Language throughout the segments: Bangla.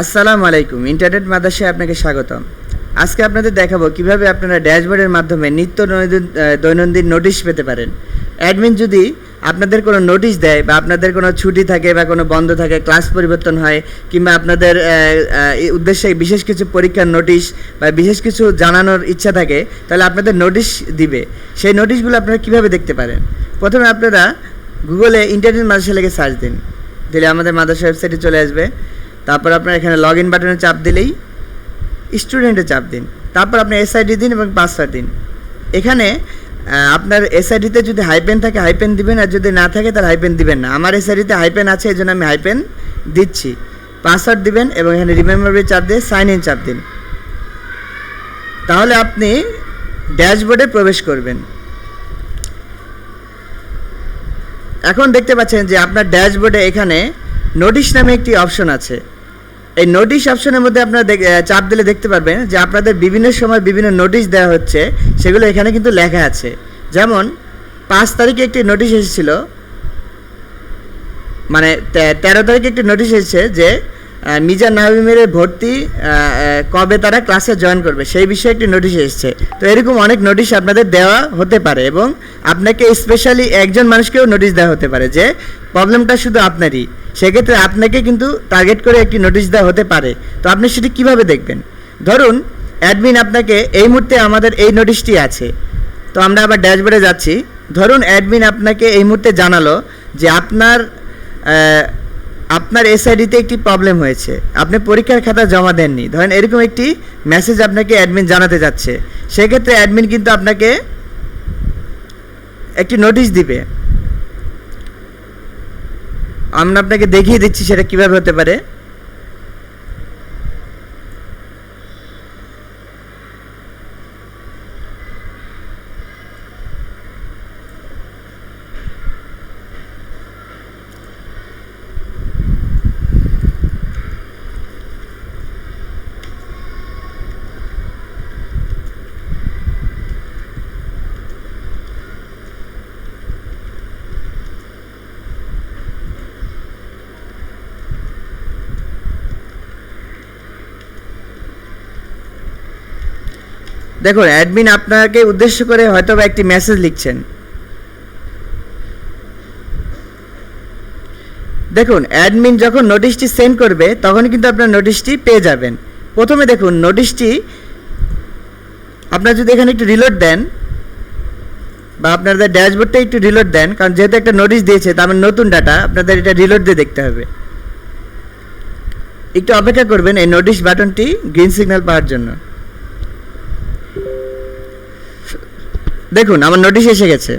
আসসালামু আলাইকুম ইন্টারনেট মাদ্রাসায় আপনাকে স্বাগতম। আজকে আপনাদের দেখাবো কীভাবে আপনারা ড্যাশবোর্ডের মাধ্যমে নিত্য দৈনন্দিন নোটিশ পেতে পারেন। অ্যাডমিন যদি আপনাদের কোনো নোটিশ দেয় বা আপনাদের কোনো ছুটি থাকে বা কোনো বন্ধ থাকে ক্লাস পরিবর্তন হয়, কিংবা আপনাদের উদ্দেশ্যে বিশেষ কিছু পরীক্ষার নোটিশ বা বিশেষ কিছু জানানোর ইচ্ছা থাকে, তাহলে আপনাদের নোটিশ দিবে। সেই নোটিশগুলো আপনারা কীভাবে দেখতে পারেন? প্রথমে আপনারা গুগলে ইন্টারনেট মাদ্রাসা লেগে সার্চ দিন। দিলে আমাদের মাদ্রাসা ওয়েবসাইটে চলে আসবে। তারপর আপনার এখানে লগ ইন বাটনে চাপ দিলেই স্টুডেন্টে চাপ দিন। তারপর আপনি এসআইডি দিন এবং পাসওয়ার্ড দিন। এখানে আপনার এসআইডিতে যদি হাইপেন থাকে হাইপেন দিবেন, আর যদি না থাকে, তাহলে হাইপেন দিবেন না। আমার এসআইডিতে হাইপেন আছে এই জন্য আমি হাইপেন দিচ্ছি। পাসওয়ার্ড দিবেন এবং এখানে রিমেম্বার চাপ দিয়ে সাইন ইন চাপ দিন। তাহলে আপনি ড্যাশবোর্ডে প্রবেশ করবেন। এখন দেখতে পাচ্ছেন যে আপনার ড্যাশবোর্ডে এখানে নোটিশ নামে একটি অপশন আছে। এই নোটিশ অপশনের মধ্যে আপনারা চাপ দিলে দেখতে পারবেন যে আপনাদের বিভিন্ন সময় বিভিন্ন নোটিশ দেওয়া হচ্ছে, সেগুলো এখানে কিন্তু লেখা আছে। যেমন, পাঁচ তারিখে একটি নোটিশ এসেছিল মানে তেরো তারিখে একটি নোটিশ এসেছে যে মিজান নাহিমের ভর্তি কবে তারা ক্লাসে জয়েন করবে, সেই বিষয়ে একটি নোটিশ এসেছে। তো এরকম অনেক নোটিশ আপনাদের দেওয়া হতে পারে এবং আপনাকে স্পেশালি একজন মানুষকেও নোটিশ দেওয়া হতে পারে যে প্রবলেমটা শুধু আপনারই। সেক্ষেত্রে আপনাকে কিন্তু টার্গেট করে একটি নোটিশ দেওয়া হতে পারে। তো আপনি সেটি কীভাবে দেখবেন? ধরুন অ্যাডমিন আপনাকে এই মুহূর্তে আমাদের এই নোটিশটি আছে। তো আমরা আবার ড্যাশবোর্ডে যাচ্ছি। ধরুন অ্যাডমিন আপনাকে এই মুহূর্তে জানালো যে আপনার আপনার এসআইডিতে একটি প্রবলেম হয়েছে। আপনি পরীক্ষার খাতা জমা দেননি। ধরেন এরকম একটি মেসেজ আপনাকে অ্যাডমিন জানাতে যাচ্ছে। সেক্ষেত্রে অ্যাডমিন কিন্তু আপনাকে একটি নোটিশ দিবে। আমরা আপনাকে দেখিয়ে দিচ্ছি সেটা কীভাবে হতে পারে। দেখুন অ্যাডমিন আপনাকে উদ্দেশ্য করে হয়তো বা একটি মেসেজ লিখছেন। দেখুন অ্যাডমিন যখন নোটিশটি সেন্ড করবে তখন কিন্তু আপনার নোটিশটি পেয়ে যাবেন। প্রথমে দেখুন নোটিশটি আপনার যদি এখানে একটু রিলোড দেন, বা আপনাদের ড্যাশবোর্ডটা একটু রিলোড দেন, কারণ যেহেতু একটা নোটিশ দিয়েছে, তার মানে নতুন ডাটা আপনাদের এটা রিলোড দিয়ে দেখতে হবে। একটু অপেক্ষা করবেন এই নোটিশ বাটনটি গ্রিন সিগন্যাল পাওয়ার জন্য। দেখুন, আমার নোটিশ এসে গেছে।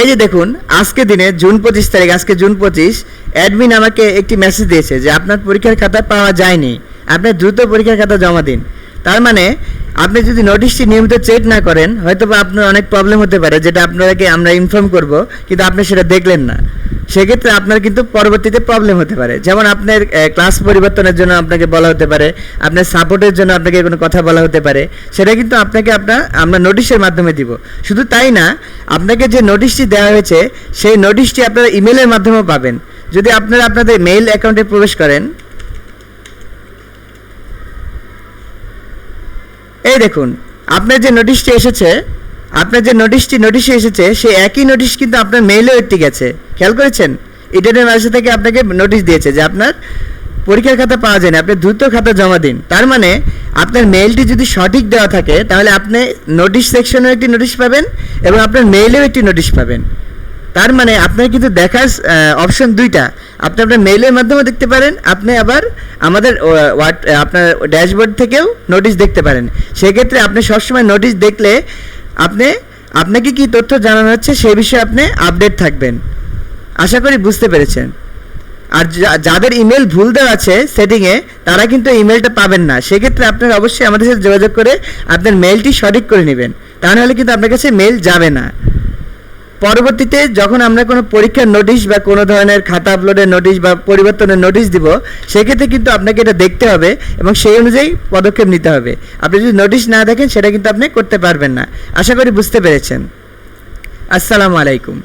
এই যে দেখুন, আজকে দিনে জুন পঁচিশ তারিখ, আজকে জুন পঁচিশ অ্যাডমিন আমাকে একটি মেসেজ দিয়েছে যে আপনার পরীক্ষার খাতা পাওয়া যায়নি। আপনি দ্রুত পরীক্ষার খাতা জমা দিন। তার মানে আপনি যদি নোটিশটি নিয়মিত চেক না করেন হয়তো বা আপনার অনেক প্রবলেম হতে পারে, যেটা আপনাকে আমরা ইনফর্ম করব, কিন্তু আপনি সেটা দেখলেন না। সেক্ষেত্রে আপনার কিন্তু পরবর্তীতে প্রবলেম হতে পারে। যেমন আপনার ক্লাস পরিবর্তনের জন্য আপনাকে বলা হতে পারে, আপনার সাপোর্টের জন্য আপনাকে কোনো কথা বলা হতে পারে, সেটা কিন্তু আপনাকে আপনার, আমরা নোটিশের মাধ্যমে দিব। শুধু তাই না, আপনাকে যে নোটিশটি দেওয়া হয়েছে, সেই নোটিশটি আপনারা ইমেলের মাধ্যমেও পাবেন। যদি আপনারা আপনাদের মেইল অ্যাকাউন্টে প্রবেশ করেন, এই দেখুন, আপনার যে নোটিশটি এসেছে আপনার যে নোটিশটি নোটিশে এসেছে, সেই একই নোটিশ কিন্তু আপনার মেইলেও একটি গেছে। খেয়াল করেছেন? ইন্টারনেট মাসে থেকে আপনাকে নোটিশ দিয়েছে যে আপনার পরীক্ষার খাতা পাওয়া যায় না আপনি দ্রুত খাতা জমা দিন। তার মানে আপনার মেইলটি যদি সঠিক দেওয়া থাকে, তাহলে আপনি নোটিশ সেকশনেও একটি নোটিশ পাবেন এবং আপনার মেইলেও একটি নোটিশ পাবেন। তার মানে আপনার কিন্তু দেখার অপশন দুইটা। আপনি আপনার মেইলের মাধ্যমে দেখতে পারেন, আপনি আবার আমাদের আপনার ড্যাশবোর্ড থেকেও নোটিশ দেখতে পারেন। সেক্ষেত্রে আপনি সবসময় নোটিশ দেখলে আপনি, আপনাকে কি তথ্য জানানো হচ্ছে সে বিষয়ে আপনি আপডেট থাকবেন। আশা করি বুঝতে পেরেছেন। আর যাদের ইমেল ভুল দেওয়া আছে সেটিংয়ে তারা কিন্তু ইমেলটা পাবেন না। সেক্ষেত্রে আপনার অবশ্যই আমাদের সাথে যোগাযোগ করে আপনার মেলটি সঠিক করে নেবেন। তা নাহলে কিন্তু আপনার কাছে মেল যাবে না। পরবর্তীতে যখন আমরা কোনো পরীক্ষার নোটিশ বা কোনো ধরনের খাতা আপলোডের নোটিশ বা পরিবর্তনের নোটিশ দিব, সেক্ষেত্রে কিন্তু আপনাকে এটা দেখতে হবে এবং সেই অনুযায়ী পদক্ষেপ নিতে হবে। আপনি যদি নোটিশ না দেখেন, সেটা কিন্তু আপনি করতে পারবেন না। আশা করি বুঝতে পেরেছেন। আসসালামু আলাইকুম।